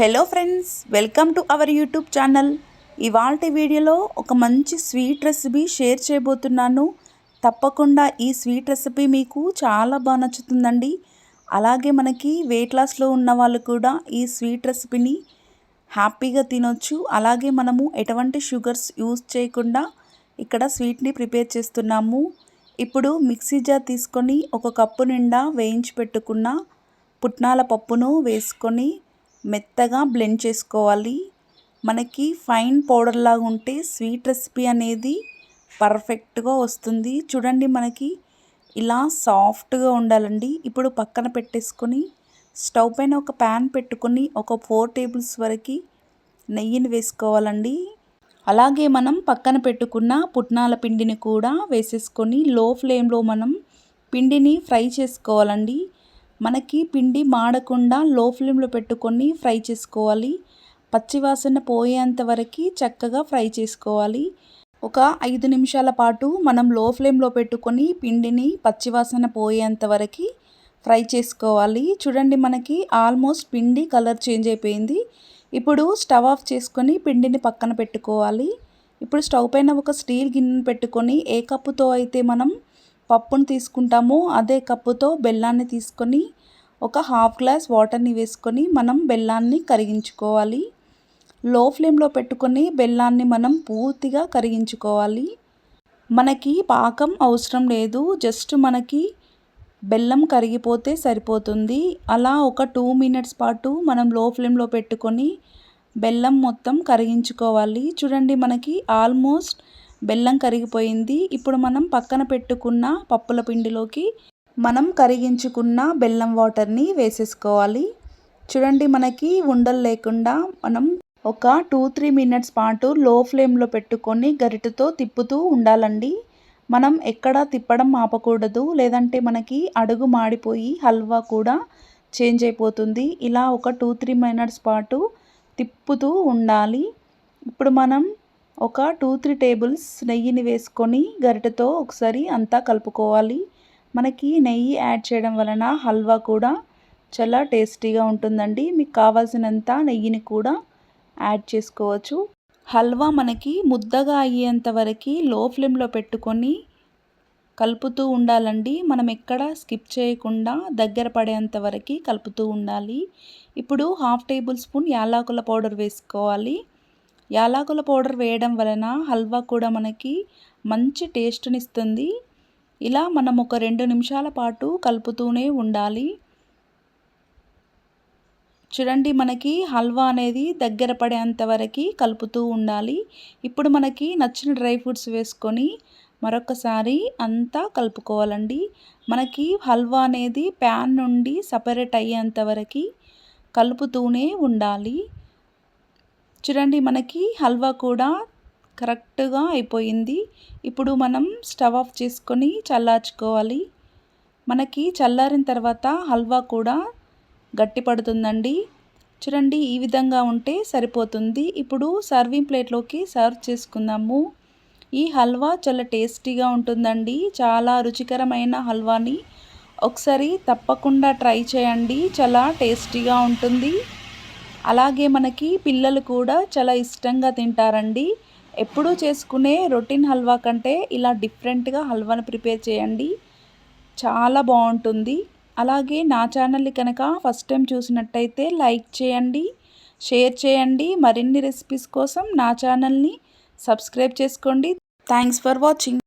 Hello friends welcome to our YouTube channel ఇవాళ వీడియోలో ఒక మంచి స్వీట్ రెసిపీ షేర్ చేయబోతున్నాను. తప్పకుండా ఈ స్వీట్ రెసిపీ మీకు చాలా బాగా నచ్చుతుందండి. అలాగే మనకి వెయిట్ లాస్లో ఉన్న వాళ్ళు కూడా ఈ స్వీట్ రెసిపీని హ్యాపీగా తినొచ్చు. అలాగే మనము ఎటువంటి షుగర్స్ యూజ్ చేయకుండా ఇక్కడ స్వీట్ని ప్రిపేర్ చేస్తున్నాము. ఇప్పుడు మిక్సీ జార్ తీసుకొని ఒక కప్పు నిండా వేయించి పెట్టుకున్న పుట్నాల పప్పును వేసుకొని మెత్తగా బ్లెండ్ చేసుకోవాలి. మనకి ఫైన్ పౌడర్ లాగా ఉంటే స్వీట్ రెసిపీ అనేది పర్ఫెక్ట్గా వస్తుంది. చూడండి మనకి ఇలా సాఫ్ట్గా ఉండాలండి. ఇప్పుడు పక్కన పెట్టేసుకొని స్టవ్ పైన ఒక ప్యాన్ పెట్టుకొని ఒక ఫోర్ టేబుల్స్ వరకు నెయ్యిని వేసుకోవాలండి. అలాగే మనం పక్కన పెట్టుకున్న పుట్నాల పిండిని కూడా వేసేసుకొని లో ఫ్లేమ్లో మనం పిండిని ఫ్రై చేసుకోవాలండి. మనకి పిండి మాడకుండా లో ఫ్లేమ్లో పెట్టుకొని ఫ్రై చేసుకోవాలి. పచ్చివాసన పోయేంత వరకు చక్కగా ఫ్రై చేసుకోవాలి. ఒక ఐదు నిమిషాల పాటు మనం లో ఫ్లేమ్లో పెట్టుకొని పిండిని పచ్చివాసన పోయేంత వరకు ఫ్రై చేసుకోవాలి. చూడండి మనకి ఆల్మోస్ట్ పిండి కలర్ చేంజ్ అయిపోయింది. ఇప్పుడు స్టవ్ ఆఫ్ చేసుకొని పిండిని పక్కన పెట్టుకోవాలి. ఇప్పుడు స్టవ్ పైన ఒక స్టీల్ గిన్నెను పెట్టుకొని ఏ కప్పుతో అయితే మనం పప్పును తీసుకుంటామో. అదే కప్పుతో బెల్లాన్ని తీసుకొని ఒక హాఫ్ గ్లాస్ వాటర్ని వేసుకొని మనం బెల్లాన్ని కరిగించుకోవాలి. లో ఫ్లేమ్లో పెట్టుకొని బెల్లాన్ని మనం పూర్తిగా కరిగించుకోవాలి. మనకి పాకం అవసరం లేదు. జస్ట్ మనకి బెల్లం కరిగిపోతే సరిపోతుంది. అలా ఒక టూ మినిట్స్ పాటు మనం లో ఫ్లేమ్లో పెట్టుకొని బెల్లం మొత్తం కరిగించుకోవాలి. చూడండి మనకి ఆల్మోస్ట్ బెల్లం కరిగిపోయింది. ఇప్పుడు మనం పక్కన పెట్టుకున్న పప్పుల పిండిలోకి మనం కరిగించుకున్న బెల్లం వాటర్ని వేసేసుకోవాలి. చూడండి మనకి ఉండలు లేకుండా మనం ఒక టూ త్రీ మినిట్స్ పాటు లో ఫ్లేమ్లో పెట్టుకొని గరిటతో తిప్పుతూ ఉండాలండి. మనం ఎక్కడ తిప్పడం ఆపకూడదు. లేదంటే మనకి అడుగు మాడిపోయి హల్వా కూడా చేంజ్ అయిపోతుంది. ఇలా ఒక టూ త్రీ మినిట్స్ పాటు తిప్పుతూ ఉండాలి. ఇప్పుడు మనం ఒక టూ త్రీ టేబుల్స్ నెయ్యిని వేసుకొని గరిటెతో ఒకసారి అంతా కలుపుకోవాలి. మనకి నెయ్యి యాడ్ చేయడం వలన హల్వా కూడా చాలా టేస్టీగా ఉంటుందండి. మీకు కావాల్సినంత నెయ్యిని కూడా యాడ్ చేసుకోవచ్చు. హల్వా మనకి ముద్దగా అయ్యేంత వరకు లో ఫ్లేమ్లో పెట్టుకొని కలుపుతూ ఉండాలండి. మనం ఎక్కడ స్కిప్ చేయకుండా దగ్గర పడేంత వరకు కలుపుతూ ఉండాలి. ఇప్పుడు హాఫ్ టేబుల్ స్పూన్ యాలకుల పౌడర్ వేసుకోవాలి. యాలకుల పౌడర్ వేయడం వలన హల్వా కూడా మనకి మంచి టేస్ట్నిస్తుంది. ఇలా మనం ఒక రెండు నిమిషాల పాటు కలుపుతూనే ఉండాలి. చూడండి మనకి హల్వా అనేది దగ్గర పడేంత వరకు కలుపుతూ ఉండాలి. ఇప్పుడు మనకి నచ్చిన డ్రై ఫ్రూట్స్ వేసుకొని మరొకసారి అంతా కలుపుకోవాలండి. మనకి హల్వా అనేది ప్యాన్ నుండి సపరేట్ అయ్యేంతవరకు కలుపుతూనే ఉండాలి. చూడండి మనకి హల్వా కూడా కరెక్ట్గా అయిపోయింది. ఇప్పుడు మనం స్టవ్ ఆఫ్ చేసుకొని చల్లార్చుకోవాలి. మనకి చల్లారిన తర్వాత హల్వా కూడా గట్టి పడుతుందండి. చూడండి ఈ విధంగా ఉంటే సరిపోతుంది. ఇప్పుడు సర్వింగ్ ప్లేట్లోకి సర్వ్ చేసుకుందాము. ఈ హల్వా చాలా టేస్టీగా ఉంటుందండి. చాలా రుచికరమైన హల్వాని. ఒకసారి తప్పకుండా ట్రై చేయండి. చాలా టేస్టీగా ఉంటుంది. అలాగే మనకి పిల్లలు కూడా చాలా ఇష్టంగా తింటారండి. ఎప్పుడూ చేసుకునే రొటీన్ హల్వా కంటే ఇలా డిఫరెంట్గా హల్వాను ప్రిపేర్ చేయండి. చాలా బాగుంటుంది. అలాగే నా ఛానల్ని కనుక ఫస్ట్ టైం చూసినట్టయితే లైక్ చేయండి షేర్ చేయండి. మరిన్ని రెసిపీస్ కోసం నా ఛానల్ని సబ్స్క్రైబ్ చేసుకోండి. Thanks for watching.